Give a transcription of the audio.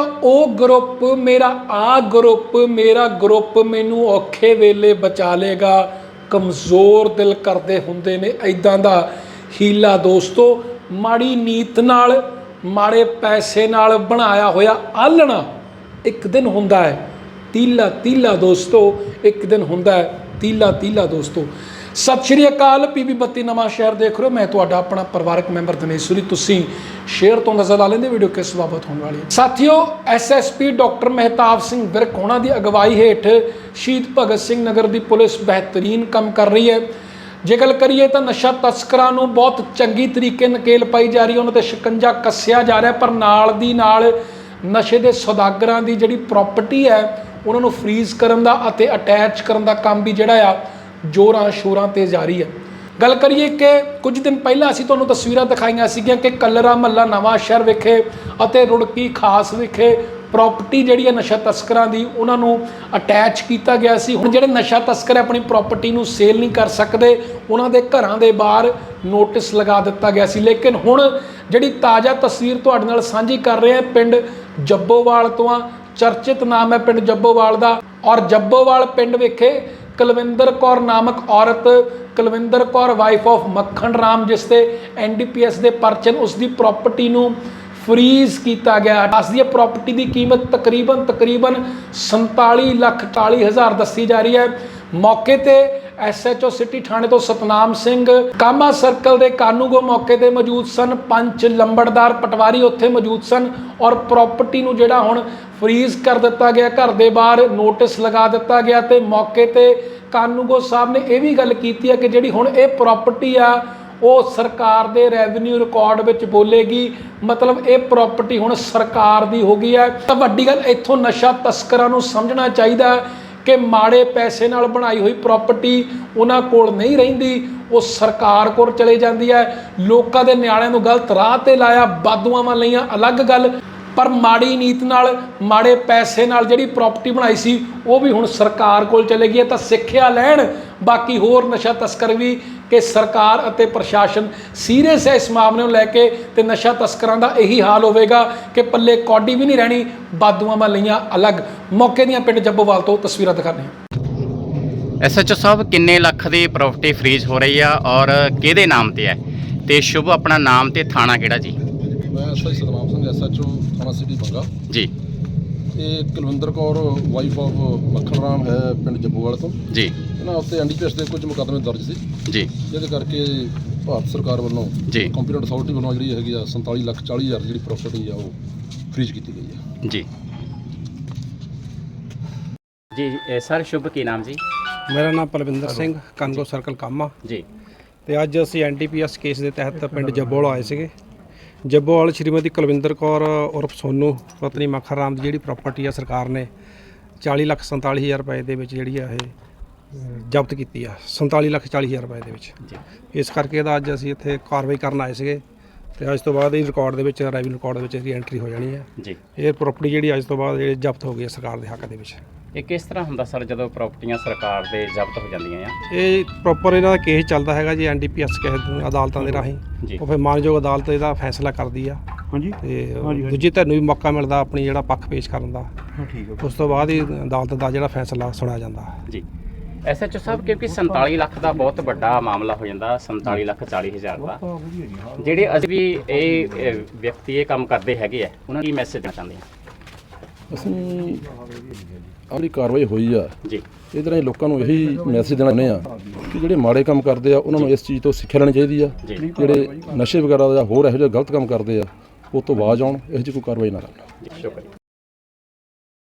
ਉਹ ਗਰੁੱਪ, ਮੇਰਾ ਆ ਗਰੁੱਪ, ਮੇਰਾ ਗਰੁੱਪ ਮੈਨੂੰ ਔਖੇ ਵੇਲੇ ਬਚਾ ਲੇਗਾ ਕਮਜ਼ੋਰ ਦਿਲ ਕਰਦੇ ਹੁੰਦੇ ਨੇ ਐਦਾਂ ਦਾ। ਹੀਲਾ ਦੋਸਤੋ, ਮਾੜੀ ਨੀਤ ਨਾਲ, ਮਾੜੇ ਪੈਸੇ ਨਾਲ ਬਣਾਇਆ ਹੋਇਆ ਆਲਣਾ ਇੱਕ ਦਿਨ ਹੁੰਦਾ ਹੈ। ਤੀਲਾ ਤੀਲਾ ਦੋਸਤੋ, ਇੱਕ ਦਿਨ ਹੁੰਦਾ ਹੈ। ਤੀਲਾ ਤੀਲਾ ਦੋਸਤੋ। ਸਤਿ ਸ਼੍ਰੀ ਅਕਾਲ ਪੀਬੀ ਬੱਤੀ ਨਵਾਂ ਸ਼ਹਿਰ ਦੇਖ ਰਹੇ ਹੋ। ਮੈਂ ਤੁਹਾਡਾ ਆਪਣਾ ਪਰਿਵਾਰਕ ਮੈਂਬਰ ਦਿਨੇਸ਼ਵਰੀ ਤੁਸੀਂ ਸ਼ੇਅਰ ਤੋਂ ਨਜ਼ਰ ਲਾ ਲੈਂਦੇ, ਵੀਡੀਓ ਕਿਸ ਬਾਬਤ ਹੋਣ ਵਾਲੀ ਹੈ। ਸਾਥੀਓ ਐਸਐਸਪੀ ਡਾਕਟਰ ਮਹਿਤਾਬ ਸਿੰਘ ਵਿਰਕ ਹੋਣਾ ਦੀ ਅਗਵਾਈ ਹੇਠ ਸ਼ਹੀਦ ਭਗਤ ਸਿੰਘ ਨਗਰ ਦੀ ਪੁਲਿਸ ਬਿਹਤਰੀਨ ਕੰਮ ਕਰ ਰਹੀ ਹੈ। ਜੇ ਗੱਲ ਕਰੀਏ ਤਾਂ ਨਸ਼ਾ ਤਸਕਰਾਂ ਨੂੰ ਬਹੁਤ ਚੰਗੀ ਤਰੀਕੇ ਨਕੇਲ ਪਾਈ ਜਾ ਰਹੀ ਹੈ। ਉਹਨਾਂ ਤੇ ਸ਼ਿਕੰਜਾ ਕੱਸਿਆ ਜਾ ਰਿਹਾ ਪਰ ਨਾਲ ਦੀ ਨਾਲ ਨਸ਼ੇ ਦੇ ਸੌਦਾਗਰਾਂ ਦੀ ਜਿਹੜੀ ਪ੍ਰਾਪਰਟੀ ਹੈ, ਉਹਨਾਂ ਨੂੰ ਫ੍ਰੀਜ਼ ਕਰਨ ਦਾ ਅਤੇ ਅਟੈਚ ਕਰਨ ਦਾ ਕੰਮ ਵੀ ਜਿਹੜਾ ਆ ਜੋਰਾਂ ਸ਼ੋਰਾਂ ਤੇ ਜਾਰੀ ਹੈ। ਗੱਲ ਕਰੀਏ ਕਿ ਕੁਝ ਦਿਨ ਪਹਿਲਾਂ ਅਸੀਂ ਤੁਹਾਨੂੰ ਤਸਵੀਰਾਂ ਦਿਖਾਈਆਂ ਸੀਗੀਆਂ ਕਿ ਕੱਲਰਾ ਮੱਲਾ ਨਵਾਂ ਸ਼ਹਿਰ ਵਿਖੇ ਅਤੇ ਰੁੜਕੀ ਖਾਸ ਵਿਖੇ ਪ੍ਰਾਪਰਟੀ ਜਿਹੜੀ ਹੈ ਨਸ਼ਾ ਤਸਕਰਾਂ ਦੀ, ਉਹਨਾਂ ਨੂੰ ਅਟੈਚ ਕੀਤਾ ਗਿਆ ਸੀ। ਹੁਣ ਜਿਹੜੇ ਨਸ਼ਾ ਤਸਕਰ ਆਪਣੀ ਪ੍ਰਾਪਰਟੀ ਨੂੰ ਸੇਲ ਨਹੀਂ ਕਰ ਸਕਦੇ, ਉਹਨਾਂ ਦੇ ਘਰਾਂ ਦੇ ਬਾਹਰ ਨੋਟਿਸ ਲਗਾ ਦਿੱਤਾ ਗਿਆ ਸੀ। ਲੇਕਿਨ ਹੁਣ ਜਿਹੜੀ ਤਾਜ਼ਾ ਤਸਵੀਰ ਤੁਹਾਡੇ ਨਾਲ ਸਾਂਝੀ ਕਰ ਰਹੇ ਹਾਂ, ਪਿੰਡ ਜੱਬੋਵਾਲ ਤੋਂ ਆ। ਚਰਚਿਤ ਨਾਮ ਹੈ ਪਿੰਡ ਜੱਬੋਵਾਲ ਦਾ। ਔਰ ਜੱਬੋਵਾਲ ਪਿੰਡ ਵਿਖੇ ਕੁਲਵਿੰਦਰ ਕੌਰ ਨਾਮਕ ਔਰਤ, ਕੁਲਵਿੰਦਰ ਕੌਰ ਵਾਈਫ ਆਫ ਮੱਖਣ ਰਾਮ, ਜਿਸ ਤੇ ਐਨਡੀਪੀਐਸ ਦੇ ਪਰਚਨ ਉਸ ਦੀ ਪ੍ਰਾਪਰਟੀ ਨੂੰ ਫਰੀਜ਼ ਕੀਤਾ ਗਿਆ। ਦੱਸ ਦਈਏ ਪ੍ਰਾਪਰਟੀ ਦੀ ਕੀਮਤ ਤਕਰੀਬਨ ਤਕਰੀਬਨ 47 ਲੱਖ 40 ਹਜ਼ਾਰ ਦੱਸੀ ਜਾ ਰਹੀ ਹੈ। ਮੌਕੇ ਤੇ ਐਸਐਚਓ ਸਿਟੀ ਥਾਣੇ ਤੋਂ ਸਤਨਾਮ ਸਿੰਘ। ਕਾਮਾ ਸਰਕਲ ਦੇ ਕਾਨੂੰਗੋ ਮੌਕੇ ਤੇ ਮੌਜੂਦ ਸਨ। ਪੰਚ ਲੰਬੜਦਾਰ ਪਟਵਾਰੀ ਉੱਥੇ ਮੌਜੂਦ ਸਨ ਔਰ ਪ੍ਰਾਪਰਟੀ ਨੂੰ ਜਿਹੜਾ ਹੁਣ ਫਰੀਜ਼ ਕਰ ਦਿੱਤਾ ਗਿਆ, ਘਰ ਦੇ ਬਾਹਰ ਨੋਟਿਸ ਲਗਾ ਦਿੱਤਾ ਗਿਆ ਤੇ ਮੌਕੇ ਤੇ ਕਾਨੂੰਗੋ ਸਾਹਿਬ ਨੇ ਇਹ ਵੀ ਗੱਲ ਕੀਤੀ ਹੈ ਕਿ ਜਿਹੜੀ ਹੁਣ ਇਹ ਪ੍ਰਾਪਰਟੀ ਆ, ਉਹ ਸਰਕਾਰ ਦੇ ਰੈਵਨਿਊ ਰਿਕਾਰਡ ਵਿੱਚ ਬੋਲੇਗੀ। ਮਤਲਬ ਇਹ ਪ੍ਰਾਪਰਟੀ ਹੁਣ ਸਰਕਾਰ ਦੀ ਹੋ ਗਈ ਹੈ। ਤਾਂ ਵੱਡੀ ਗੱਲ ਇੱਥੋਂ ਨਸ਼ਾ ਤਸਕਰਾਂ ਨੂੰ ਸਮਝਣਾ ਚਾਹੀਦਾ। ਹੈ ਕਿ ਮਾੜੇ ਪੈਸੇ ਨਾਲ ਬਣਾਈ ਹੋਈ ਪ੍ਰਾਪਰਟੀ ਉਹਨਾਂ ਕੋਲ ਨਹੀਂ ਰਹਿੰਦੀ, ਉਹ ਸਰਕਾਰ ਕੋਲ ਚਲੇ ਜਾਂਦੀ ਹੈ। ਲੋਕਾਂ ਦੇ ਨਿਆਣਿਆਂ ਨੂੰ ਗਲਤ ਰਾਹ ਤੇ ਲਾਇਆ ਬਾਦੂਆਵਾਂ ਲਈਆਂ, ਅਲੱਗ ਗੱਲ। ਪਰ ਮਾੜੀ ਨੀਤ ਨਾਲ, ਮਾੜੇ ਪੈਸੇ ਨਾਲ ਜਿਹੜੀ ਪ੍ਰਾਪਰਟੀ ਬਣਾਈ ਸੀ, ਉਹ ਵੀ ਹੁਣ ਸਰਕਾਰ ਕੋਲ ਚਲੇ ਗਈ ਹੈ, ਤਾਂ ਸਿੱਖਿਆ ਲੈਣ। ਬਾਕੀ ਹੋਰ ਨਸ਼ਾ ਤਸਕਰ ਵੀ ਕਿ ਸਰਕਾਰ ਅਤੇ ਪ੍ਰਸ਼ਾਸਨ ਸੀਰੀਅਸ ਹੈ ਇਸ ਮਾਮਲੇ ਨੂੰ ਲੈ ਕੇ ਤੇ ਨਸ਼ਾ ਤਸਕਰਾਂ ਦਾ ਇਹੀ ਹਾਲ ਹੋਵੇਗਾ ਕਿ ਪੱਲੇ ਕੌਡੀ ਵੀ ਨਹੀਂ ਰਹਿਣੀ ਬਾਦੂਆਵਾਂ ਲਈਆਂ ਅਲੱਗ। ਮੌਕੇ ਦੀਆਂ ਪਿੰਡ ਜੱਬੋਵਾਲ ਤੋਂ ਤਸਵੀਰਾਂ ਦਿਖਾਉਂਦੇ ਹਾਂ। ਐਸਐਚਓ ਸਾਹਿਬ ਕਿੰਨੇ ਲੱਖ ਦੀ ਪ੍ਰਾਪਰਟੀ ਫ੍ਰੀਜ਼ ਹੋ ਰਹੀ ਆ ਔਰ ਕਿਹਦੇ ਨਾਮ ਤੇ ਹੈ? ਤੇ ਸ਼ੁਭ ਆਪਣਾ ਨਾਮ ਤੇ ਥਾਣਾ ਕਿਹੜਾ ਜੀ? ਮੈਂ ਐਸਆਈ ਸਤਨਾਮ ਸਿੰਘ ਐਸਐਚਓ ਥਾਣਾ ਸਿਟੀ ਬੰਗਾ। ਜੀ। ਇਹ ਕੁਲਵਿੰਦਰ ਕੌਰ ਵਾਈਫ ਆਫ ਮੱਖਣ ਰਾਮ ਹੈ ਪਿੰਡ ਜੱਬੂਵਾਲ ਤੋਂ। ਜੀ। ਇਹਨਾਂ ਉੱਤੇ ਐਨਡੀਪੀਐਸ ਦੇ ਕੁਝ ਮੁਕੱਦਮੇ ਦਰਜ ਸੀ। ਜੀ। ਜਿਹਦੇ ਕਰਕੇ ਭਾਰਤ ਸਰਕਾਰ ਵੱਲੋਂ ਜੀ। ਕੰਪਿਊਟਰ ਅਥਾਰਟੀ ਵੱਲੋਂ ਜਿਹੜੀ ਹੈਗੀ ਆ 47 ਲੱਖ 40 ਹਜ਼ਾਰ ਦੀ ਜਿਹੜੀ ਪ੍ਰਾਪਰਟੀ ਆ ਉਹ ਫ੍ਰੀਜ਼ ਕੀਤੀ ਗਈ ਆ। ਜੀ। ਜੀ ਸਰ ਸ਼ੁਭ ਕੀ ਨਾਮ ਜੀ? ਮੇਰਾ ਨਾਮ ਪਲਵਿੰਦਰ ਸਿੰਘ ਕੰਗੋ ਸਰਕਲ ਕਾਮਾ। ਜੀ। ਤੇ ਅੱਜ ਅਸੀਂ ਐਨਡੀਪੀਐਸ ਕੇਸ ਦੇ ਤਹਿਤ ਪਿੰਡ ਜੱਬੋਵਾਲ ਆਏ ਸੀਗੇ। ਜੱਬੋਵਾਲ ਸ਼੍ਰੀਮਤੀ ਕੁਲਵਿੰਦਰ ਕੌਰ ਉਰਫ ਸੋਨੂ ਪਤਨੀ ਮੱਖਣ ਰਾਮ ਦੀ ਜਿਹੜੀ ਪ੍ਰਾਪਰਟੀ ਆ ਸਰਕਾਰ ਨੇ 40 ਲੱਖ 47 ਹਜ਼ਾਰ ਰੁਪਏ ਦੇ ਵਿੱਚ ਜਿਹੜੀ ਆ ਇਹ ਜ਼ਬਤ ਕੀਤੀ ਆ 47 ਲੱਖ 40 ਹਜ਼ਾਰ ਰੁਪਏ ਦੇ ਵਿੱਚ। ਜੀ। ਇਸ ਕਰਕੇ ਇਹਦਾ ਅੱਜ ਅਸੀਂ ਇੱਥੇ ਕਾਰਵਾਈ ਕਰਨ ਆਏ ਸੀਗੇ ਤੇ ਅੱਜ ਤੋਂ ਬਾਅਦ ਇਹ ਰਿਕਾਰਡ ਦੇ ਵਿੱਚ ਰੈਵਨਿਊ ਰਿਕਾਰਡ ਦੇ ਵਿੱਚ ਇਹਦੀ ਐਂਟਰੀ ਹੋ ਜਾਣੀ ਹੈ ਜੀ। ਇਹ ਪ੍ਰਾਪਰਟੀ ਜਿਹੜੀ ਅੱਜ ਤੋਂ ਬਾਅਦ ਜਿਹੜੀ ਜ਼ਬਤ ਹੋ ਗਈ ਹੈ ਸਰਕਾਰ ਦੇ ਹੱਕ ਦੇ ਵਿੱਚ। ਇਹ ਕਿਸ ਤਰ੍ਹਾਂ ਹੁੰਦਾ ਸਰ ਜਦੋਂ ਪ੍ਰਾਪਰਟੀਆਂ ਸਰਕਾਰ ਦੇ ਜ਼ਬਤ ਹੋ ਜਾਂਦੀਆਂ ਆ? ਇਹ ਪ੍ਰੋਪਰ ਇਹਨਾਂ ਦਾ ਕੇਸ ਚੱਲਦਾ ਹੈਗਾ ਜੀ ਐਨਡੀਪੀਐਸ ਕੇ ਅਦਾਲਤਾਂ ਦੇ ਰਾਹੀਂ। ਉਹ ਫਿਰ ਮਾਨਯੋਗ ਅਦਾਲਤ ਇਹਦਾ ਫੈਸਲਾ ਕਰਦੀ ਆ। ਹਾਂਜੀ। ਤੇ ਦੂਜੀ ਧਿਰ ਨੂੰ ਵੀ ਮੌਕਾ ਮਿਲਦਾ ਆਪਣੀ ਜਿਹੜਾ ਪੱਖ ਪੇਸ਼ ਕਰਨ ਦਾ। ਹਾਂ ਠੀਕ ਹੈ ਉਸ ਤੋਂ ਬਾਅਦ ਹੀ ਅਦਾਲਤ ਦਾ ਜਿਹੜਾ ਫੈਸਲਾ ਸੁਣਿਆ ਜਾਂਦਾ। ਜੀ। ਐਸਐਚਓ ਸਾਹਿਬ ਕਿਉਂਕਿ 47 ਲੱਖ ਦਾ ਬਹੁਤ ਵੱਡਾ ਮਾਮਲਾ ਹੋ ਜਾਂਦਾ 47 ਲੱਖ 40 ਹਜ਼ਾਰ ਦਾ। ਜਿਹੜੇ ਅਸੀਂ ਵੀ ਇਹ ਇਹ ਵਿਅਕਤੀ ਇਹ ਕੰਮ ਕਰਦੇ ਹੈਗੇ ਆ ਉਹਨਾਂ ਨੂੰ ਕੀ ਮੈਸੇਜ ਦੇਣਾ ਚਾਹੁੰਦੇ ਆ? ਅਸੀਂ ਆਪਣੀ ਕਾਰਵਾਈ ਹੋਈ ਆ ਜੀ। ਇਹਦੇ ਰਾਹੀਂ ਲੋਕਾਂ ਨੂੰ ਇਹੀ ਮੈਸੇਜ ਦੇਣਾ ਚਾਹੁੰਦੇ ਆ ਕਿ ਜਿਹੜੇ ਮਾੜੇ ਕੰਮ ਕਰਦੇ ਆ ਉਹਨਾਂ ਨੂੰ ਇਸ ਚੀਜ਼ ਤੋਂ ਸਿੱਖਿਆ ਲੈਣੀ ਚਾਹੀਦੀ ਆ। ਜਿਹੜੇ ਨਸ਼ੇ ਵਗੈਰਾ ਜਾਂ ਹੋਰ ਇਹੋ ਜਿਹੇ ਗਲਤ ਕੰਮ ਕਰਦੇ ਆ ਉਹ ਤੋਂ ਬਾਜ਼ ਆਉਣ ਇਹੋ ਜਿਹੀ ਕੋਈ ਕਾਰਵਾਈ ਨਾ ਕਰਨ। ਜੀ ਸ਼ੁਕਰੀਆ।